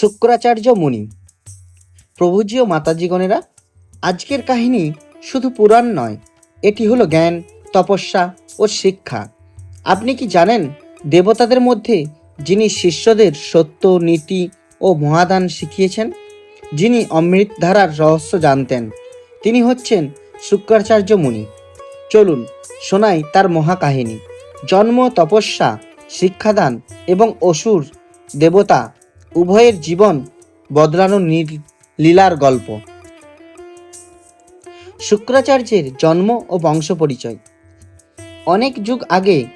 শুক্রাচার্য মুনি। প্রভুজি ও মাতাজিগণেরা আজকের কাহিনী শুধু পুরাণ নয়, এটি হলো জ্ঞান, তপস্যা ও শিক্ষা। আপনি কি জানেন দেবতাদের মধ্যে যিনি শিষ্যদের সত্য, নীতি ও মহাদান শিখিয়েছেন? যিনি অমৃত ধারার রহস্য জানতেন, তিনি হচ্ছেন শুক্রাচার্য মুনি। চলুন শোনাই তার মহাকাহিনী। জন্ম, তপস্যা, শিক্ষাদান এবং অসুর, দেবতা উভয়ের জীবন বদলানো লীলার গল্প। শুক্রাচার্যের জন্ম ও বংশ পরিচয় অনেক যুগ আগে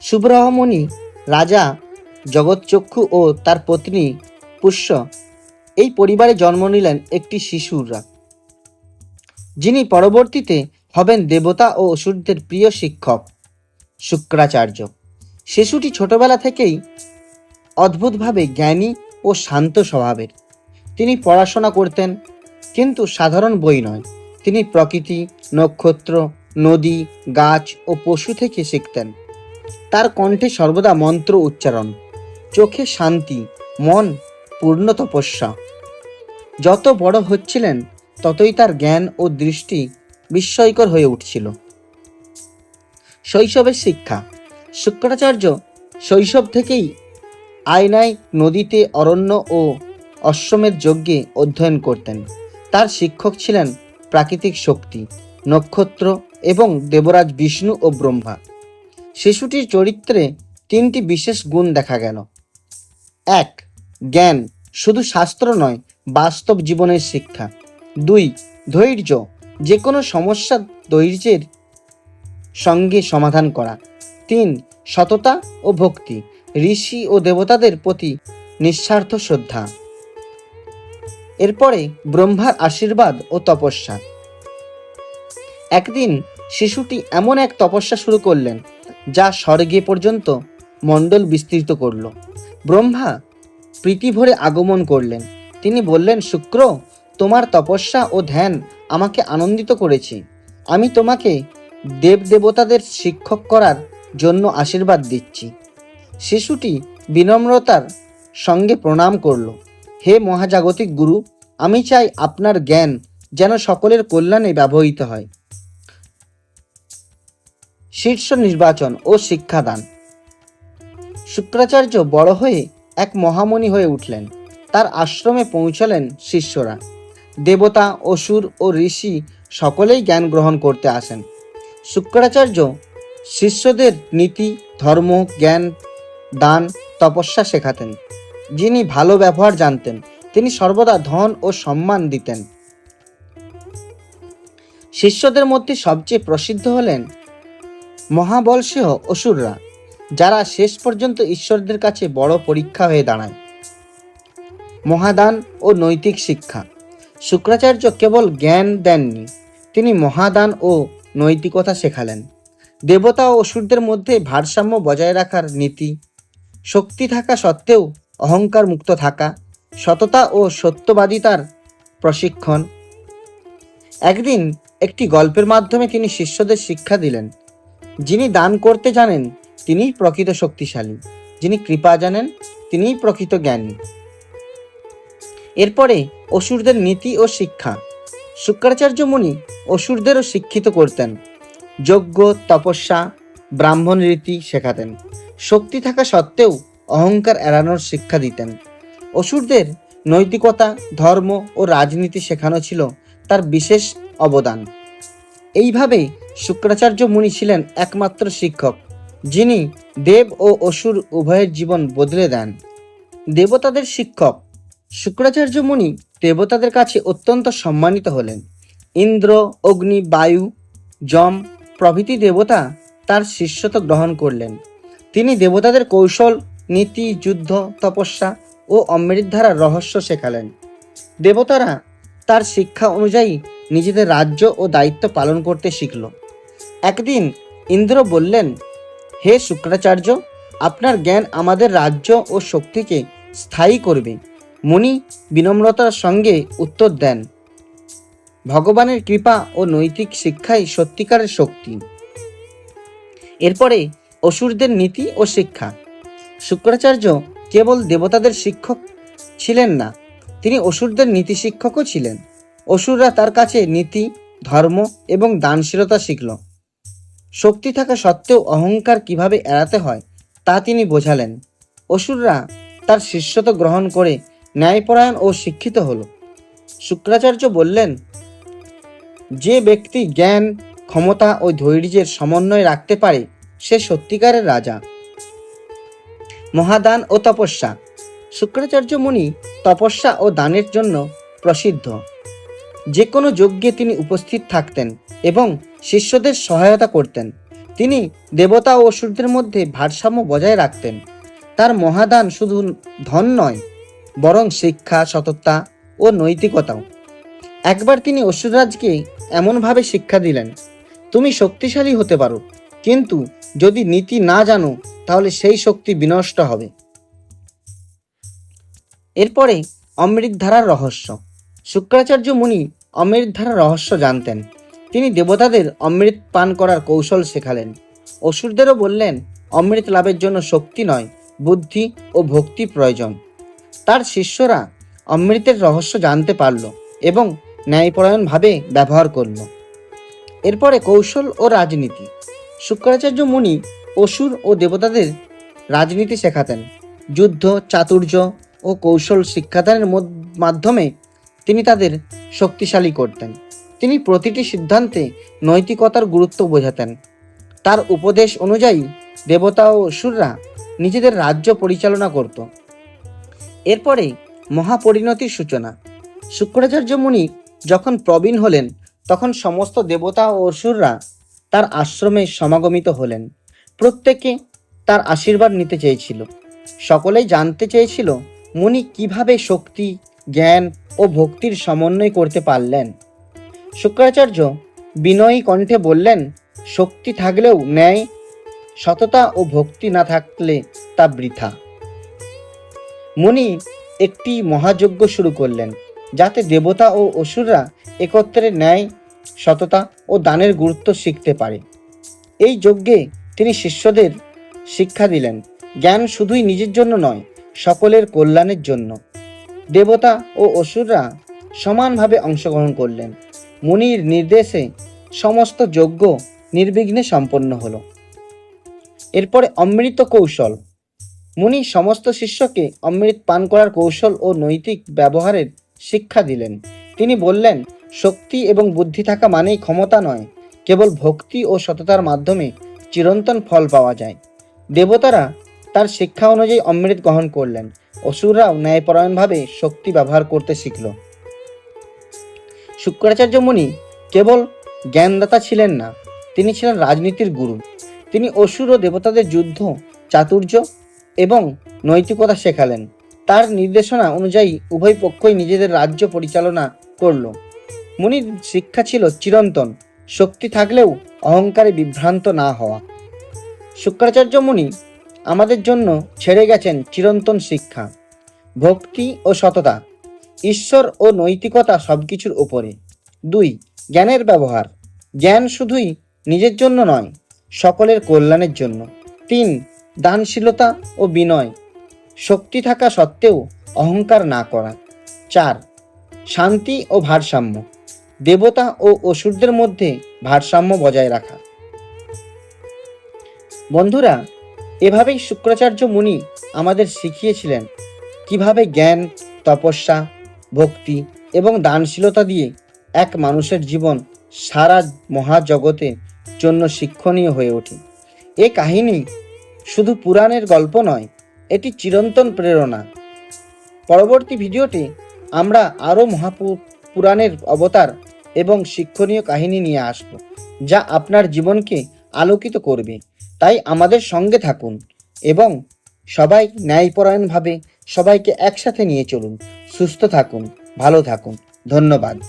সুব্রহমণি রাজা জগৎচক্ষু ও তার পত্নী পুষ্য এই পরিবারে জন্ম নিলেন একটি শিশুরা, যিনি পরবর্তীতে হবেন দেবতা ও অসুরদের প্রিয় শিক্ষক শুক্রাচার্য। শিশুটি ছোটবেলা থেকেই অদ্ভুতভাবে জ্ঞানী ও শান্ত স্বভাবের। তিনি পড়াশোনা করতেন, কিন্তু সাধারণ বই নয়। তিনি প্রকৃতি, নক্ষত্র, নদী, গাছ ও পশু থেকে শিখতেন। তার কণ্ঠে সর্বদা মন্ত্র উচ্চারণ, চোখে শান্তি, মন পূর্ণ তপস্যা। যত বড় হচ্ছিলেন, ততই তার জ্ঞান ও দৃষ্টি বিস্ময়কর হয়ে উঠছিল। শৈশবের শিক্ষা, শুক্রাচার্য শৈশব থেকেই আয়নায় নদীতে অরণ্য ও অশ্বমের যজ্ঞে অধ্যয়ন করতেন। তার শিক্ষক ছিলেন প্রাকৃতিক শক্তি, নক্ষত্র এবং দেবরাজ বিষ্ণু ও ব্রহ্মা। শিশুটির চরিত্রে তিনটি বিশেষ গুণ দেখা গেল। এক, জ্ঞান শুধু শাস্ত্র নয়, বাস্তব জীবনের শিক্ষা। দুই, ধৈর্য যে কোনো সমস্যা ধৈর্যের সঙ্গে সমাধান করা। তিন, সততা ও ভক্তি ঋষি ও দেবতাদের প্রতি নিঃস্বার্থ শ্রদ্ধা। এরপরে ব্রহ্মার আশীর্বাদ ও তপস্যা। একদিন শিশুটি এমন এক তপস্যা শুরু করলেন, যা স্বর্গে পর্যন্ত মণ্ডল বিস্তৃত করল। ব্রহ্মা প্রীতি ভরে আগমন করলেন। তিনি বললেন, শুক্র, তোমার তপস্যা ও ধ্যান আমাকে আনন্দিত করেছে। আমি তোমাকে দেব দেবতাদের শিক্ষক করার জন্য আশীর্বাদ দিচ্ছি। শিশুটি বিনম্রতার সঙ্গে প্রণাম করল। হে মহাজাগতিক গুরু, আমি চাই আপনার জ্ঞান যেন সকলের কল্যাণে ব্যবহৃত হয়। শীর্ষ নির্বাচন ও শিক্ষাদান। শুক্রাচার্য বড় হয়ে এক মহামণি হয়ে উঠলেন। তার আশ্রমে পৌঁছালেন শিষ্যরা। দেবতা, অসুর ও ঋষি সকলেই জ্ঞান গ্রহণ করতে আসেন। শুক্রাচার্য শিষ্যদের নীতি, ধর্ম, জ্ঞান দান তপস্যা শেখাতেন। যিনি ভালো ব্যবহার জানতেন, তিনি সর্বদা ধন ও সম্মান দিতেন। শিষ্যদের মধ্যে সবচেয়ে প্রসিদ্ধ হলেন মহাবলসেহ অসুররা, যারা শেষ পর্যন্ত ঈশ্বরদের কাছে বড় পরীক্ষা হয়ে দাঁড়ায়। মহাদান ও নৈতিক শিক্ষা। শুক্রাচার্য কেবল জ্ঞান দেননি, তিনি মহাদান ও নৈতিকতা শেখালেন। দেবতা ও অসুরদের মধ্যে ভারসাম্য বজায় রাখার নীতি শক্তি থাকা সত্ত্বেও অহংকার মুক্ত থাকা, সততা ও সত্যবাদিতার প্রশিক্ষণ। একদিন একটি গল্পের মাধ্যমে তিনি শিষ্যদের শিক্ষা দিলেন। যিনি দান করতে জানেন, তিনিই প্রকৃত শক্তিশালী। যিনি কৃপা জানেন, তিনিই প্রকৃত জ্ঞানী। এরপরে অসুরদের নীতি ও শিক্ষা। শুক্রাচার্য মুনি অসুরদেরও শিক্ষিত করতেন। যজ্ঞ, তপস্যা, ব্রাহ্মণ রীতি শেখাতেন। শক্তি থাকা সত্ত্বেও অহংকার এড়ানোর শিক্ষা দিতেন। অসুরদের নৈতিকতা, ধর্ম ও রাজনীতি শেখানো ছিল তার বিশেষ অবদান। এইভাবে শুক্রাচার্য মুনি ছিলেন একমাত্র শিক্ষক, যিনি দেব ও অসুর উভয়ের জীবন বদলে দেন। দেবতাদের শিক্ষক। শুক্রাচার্য মুনি দেবতাদের কাছে অত্যন্ত সম্মানিত হলেন। ইন্দ্র, অগ্নি, বায়ু, যম প্রভৃতি দেবতা তার শিষ্যত্ব গ্রহণ করলেন। তিনি দেবতাদের কৌশল, নীতি, যুদ্ধ, তপস্যা ও অমৃতধারার রহস্য শেখালেন। দেবতারা তার শিক্ষা অনুযায়ী নিজেদের রাজ্য ও দায়িত্ব পালন করতে শিখল। একদিন ইন্দ্র বললেন, হে শুক্রাচার্য, আপনার জ্ঞান আমাদের রাজ্য ও শক্তিকে স্থায়ী করবে। মুনি বিনম্রতার সঙ্গে উত্তর দেন, ভগবানের কৃপা ও নৈতিক শিক্ষাই সত্যিকারের শক্তি। এরপরে অসুরদের নীতি ও শিক্ষা। শুক্রাচার্য কেবল দেবতাদের শিক্ষক ছিলেন না, তিনি অসুরদের নীতি শিক্ষকও ছিলেন। অসুররা তার কাছে নীতি, ধর্ম এবং দানশীলতা শিখল। শক্তি থাকা সত্ত্বেও অহংকার কীভাবে এড়াতে হয়, তা তিনি বোঝালেন। অসুররা তার শিষ্যত গ্রহণ করে ন্যায়পরায়ণ ও শিক্ষিত হল। শুক্রাচার্য বললেন, যে ব্যক্তি জ্ঞান, ক্ষমতা ও ধৈর্যের সমন্বয় রাখতে পারে সে সত্যিকারের রাজা। মহাদান ও তপস্যা। শুক্রাচার্য মুনি তপস্যা ও দানের জন্য প্রসিদ্ধ। যে কোনো যজ্ঞে তিনি উপস্থিত থাকতেন এবং শিষ্যদের সহায়তা করতেন। তিনি দেবতা ও অসুরদের মধ্যে ভারসাম্য বজায় রাখতেন। তার মহাদান শুধু ধন নয়, বরং শিক্ষা, সততা ও নৈতিকতাও। একবার তিনি অসুররাজকে এমনভাবে শিক্ষা দিলেন, তুমি শক্তিশালী হতে পারো, কিন্তু যদি নীতি না জানো, তাহলে সেই শক্তি বিনষ্ট হবে। এরপরে অমৃতধারার রহস্য। শুক্রাচার্য মুনি অমৃতধারার রহস্য জানতেন। তিনি দেবতাদের অমৃত পান করার কৌশল শেখালেন। অসুরদেরও বললেন, অমৃত লাভের জন্য শক্তি নয়, বুদ্ধি ও ভক্তি প্রয়োজন। তার শিষ্যরা অমৃতের রহস্য জানতে পারল এবং ন্যায়পরায়ণভাবে ব্যবহার করল। এরপরে কৌশল ও রাজনীতি। শুক্রাচার্য মুনি অসুর ও দেবতাদের রাজনীতি শেখাতেন। যুদ্ধ, চাতুর্য ও কৌশল শিক্ষাদানের মাধ্যমে তিনি তাদের শক্তিশালী করতেন। তিনি প্রতিটি সিদ্ধান্তে নৈতিকতার গুরুত্ব বোঝাতেন। তার উপদেশ অনুযায়ী দেবতা ও অসুররা নিজেদের রাজ্য পরিচালনা করত। এরপরে মহাপরিণতির সূচনা। শুক্রাচার্য মুনি যখন প্রবীণ হলেন, তখন সমস্ত দেবতা ও অসুররা তার আশ্রমে সমাগমিত হলেন। প্রত্যেকে তার আশীর্বাদ নিতে চেয়েছিল। সকলেই জানতে চেয়েছিল, মুনি কীভাবে শক্তি, জ্ঞান ও ভক্তির সমন্বয় করতে পারলেন? শুক্রাচার্য বিনয়ী কণ্ঠে বললেন, শক্তি থাকলেও ন্যায়, সততা ও ভক্তি না থাকলে তা বৃথা। মুনি একটি মহাযজ্ঞ শুরু করলেন, যাতে দেবতা ও অসুররা একত্রে ন্যায় সততা ও দানের গুরুত্ব শিখতে পারে। এই যজ্ঞে তিনি শিষ্যদের শিক্ষা দিলেন। জ্ঞান শুধুই নিজের জন্য নয়, সকলের কল্যাণের জন্য। দেবতা ও অসুররা সমানভাবে অংশগ্রহণ করলেন। মুনির নির্দেশে সমস্ত যজ্ঞ নির্বিঘ্নে সম্পন্ন হলো। এরপরে অমৃত কৌশল। মুনি সমস্ত শিষ্যকে অমৃত পান করার কৌশল ও নৈতিক ব্যবহারের শিক্ষা দিলেন। তিনি বললেন শক্তি এবং বুদ্ধি থাকা মানেই ক্ষমতা নয়, কেবল ভক্তি ও সততার মাধ্যমে চিরন্তন ফল পাওয়া যায়। দেবতারা তার শিক্ষা অনুযায়ী অমৃত গ্রহণ করলেন, অসুররাও ন্যায়পরায়ণভাবে শক্তি ব্যবহার করতে শিখল। শুক্রাচার্য মুনি কেবল জ্ঞানদাতা ছিলেন না, তিনি ছিলেন রাজনীতির গুরু। তিনি অসুর ও দেবতাদের যুদ্ধ, চাতুর্য এবং নৈতিকতা শেখালেন। তার নির্দেশনা অনুযায়ী উভয় পক্ষই নিজেদের রাজ্য পরিচালনা করল। মুনির শিক্ষা ছিল চিরন্তন। শক্তি থাকলেও অহংকারে বিভ্রান্ত না হওয়া। শুক্রাচার্য মুনি আমাদের জন্য ছেড়ে গেছেন চিরন্তন শিক্ষা, ভক্তি ও সততা, ঈশ্বর ও নৈতিকতা সব কিছুর উপরে। দুই, জ্ঞানের ব্যবহার, জ্ঞান শুধুই নিজের জন্য নয়, সকলের কল্যাণের জন্য। তিন, দানশীলতা ও বিনয়, শক্তি থাকা সত্ত্বেও অহংকার না করা। চার, শান্তি ও ভারসাম্য দেবতা ও অসুরদের মধ্যে ভারসাম্য বজায় রাখা। বন্ধুরা, এভাবেই শুক্রাচার্য মুনি আমাদের শিখিয়েছিলেন কীভাবে জ্ঞান, তপস্যা, ভক্তি এবং দানশীলতা দিয়ে এক মানুষের জীবন সারা মহাজগতের জন্য শিক্ষণীয় হয়ে ওঠে। এ কাহিনী শুধু পুরাণের গল্প নয়, এটি চিরন্তন প্রেরণা। পরবর্তী ভিডিওতে আমরা আরও মহাপু, পুরাণের অবতার এবং শিক্ষণীয় কাহিনী নিয়ে আসব যা আপনার জীবনকে আলোকিত করবে। তাই আমাদের সঙ্গে থাকুন এবং সবাই ন্যায়পরায়ণভাবে সবাইকে একসাথে নিয়ে চলুন। সুস্থ থাকুন, ভালো থাকুন। ধন্যবাদ।